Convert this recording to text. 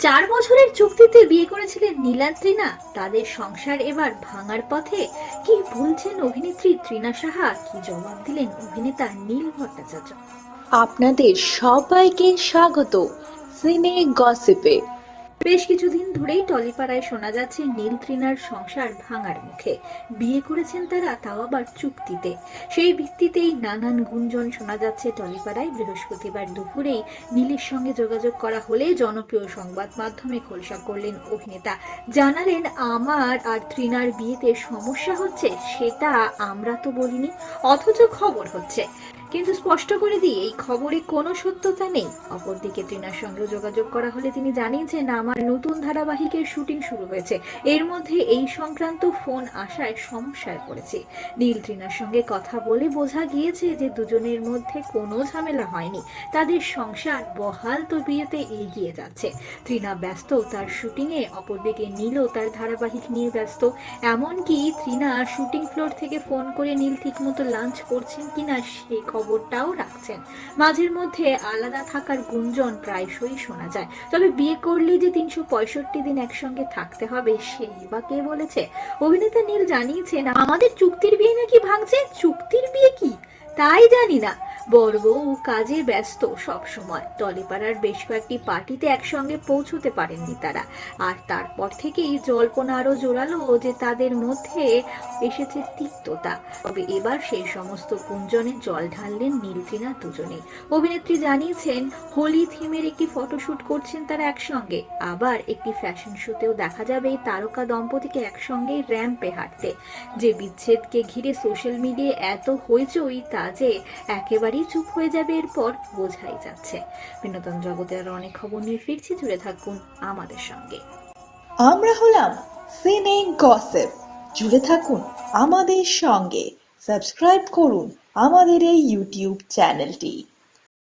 চার বছরের চুক্তিতে বিয়ে করেছিলেন নীলাদ্রিনা তাদের সংসার এবার ভাঙার পথে কি বলছেন অভিনেত্রী ত্রিনা সাহা, কি জবাব দিলেন অভিনেতা নীল ভট্টাচার্য? আপনাদের সবাইকে স্বাগত। সিনে গসিপে। বেশ কিছুদিন ধরেই টলিপাড়ায় শোনা যাচ্ছে নীল তৃণার সংসার ভাঙার মুখে। বিয়ে করেছেন তারা, তাও আবার চুক্তিতে। সেই ভিত্তিতেই নানান গুঞ্জন শোনা যাচ্ছে টলিপাড়ায়। বৃহস্পতিবার দুপুরেই নীলের সঙ্গে যোগাযোগ করা হলে জনপ্রিয় সংবাদ মাধ্যমে খোলসা করলেন অভিনেতা। জানালেন, আমার আর তৃণার বিয়েতে সমস্যা হচ্ছে, সেটা আমরা তো বলিনি, অথচ খবর হচ্ছে। কিন্তু স্পষ্ট করে দিয়ে এই খবরে কোনো সত্যতা নেই। অপরদিকে তৃণার সঙ্গে যোগাযোগ করা হলে তিনি জানিয়েছেন, আমার নতুন ধারাবাহিকের শুটিং শুরু হয়েছে। এর মধ্যে এই সংক্রান্ত ফোন আসায় সমস্যায় পড়েছি। নীল তৃণার সঙ্গে কথা বলে বোঝা গিয়েছে যে দুজনের মধ্যে কোনো ঝামেলা হয়নি। তাদের সংসার বহাল তো বিয়েতে এগিয়ে যাচ্ছে। তৃণা ব্যস্ত তার শুটিংয়ে, অপরদিকে নীলও তার ধারাবাহিক নিয়ে ব্যস্ত। এমনকি তৃণা শুটিং ফ্লোর থেকে ফোন করে নীল ঠিকমতো লাঞ্চ করছেন কিনা সেই খবরটাও রাখছেন। মাঝের মধ্যে আলাদা থাকার গুঞ্জন প্রায়শই শোনা যায়। তবে বিয়ে করলে যে তিনশো পঁয়ষট্টি দিন একসঙ্গে থাকতে হবে, সেই বা কে বলেছে? অভিনেতা নীল জানিয়েছেন, আমাদের চুক্তির বিয়ে নাকি ভাঙছে? চুক্তির বিয়ে কি? তাই জানি না। বড় বউ কাজে ব্যস্ত সব সময়। টলিপাড়ার বেশ কয়েকটি পার্টিতে একসঙ্গে পৌঁছতে পারেননি তারা। আর তারপর থেকেই জল্পনা আরও জোরালো যে তাদের মধ্যে এসেছে তিক্ততা। তবে এবার সেই সমস্ত কুঞ্জনে জল ঢাললেন নীলতৃণা দুজনেই অভিনেত্রী জানিয়েছেন, হোলি থিমের একটি ফটোশুট করছেন তারা একসঙ্গে। আবার একটি ফ্যাশন শোতেও দেখা যাবে এই তারকা দম্পতিকে একসঙ্গে র্যাম্পে হাঁটতে। যে বিচ্ছেদকে ঘিরে সোশ্যাল মিডিয়ায় এত হইচই তা যে একেবারেই চুপ হয়ে যাবে এরপর বোঝাই যাচ্ছে। বিনোদন জগতে আর অনেক খবর নিয়ে ফিরছি, জুড়ে থাকুন আমাদের সঙ্গে। আমরা হলাম সিনে গসিপ। জুড়ে থাকুন আমাদের সঙ্গে। সাবস্ক্রাইব করুন আমাদের এই ইউটিউব চ্যানেলটি।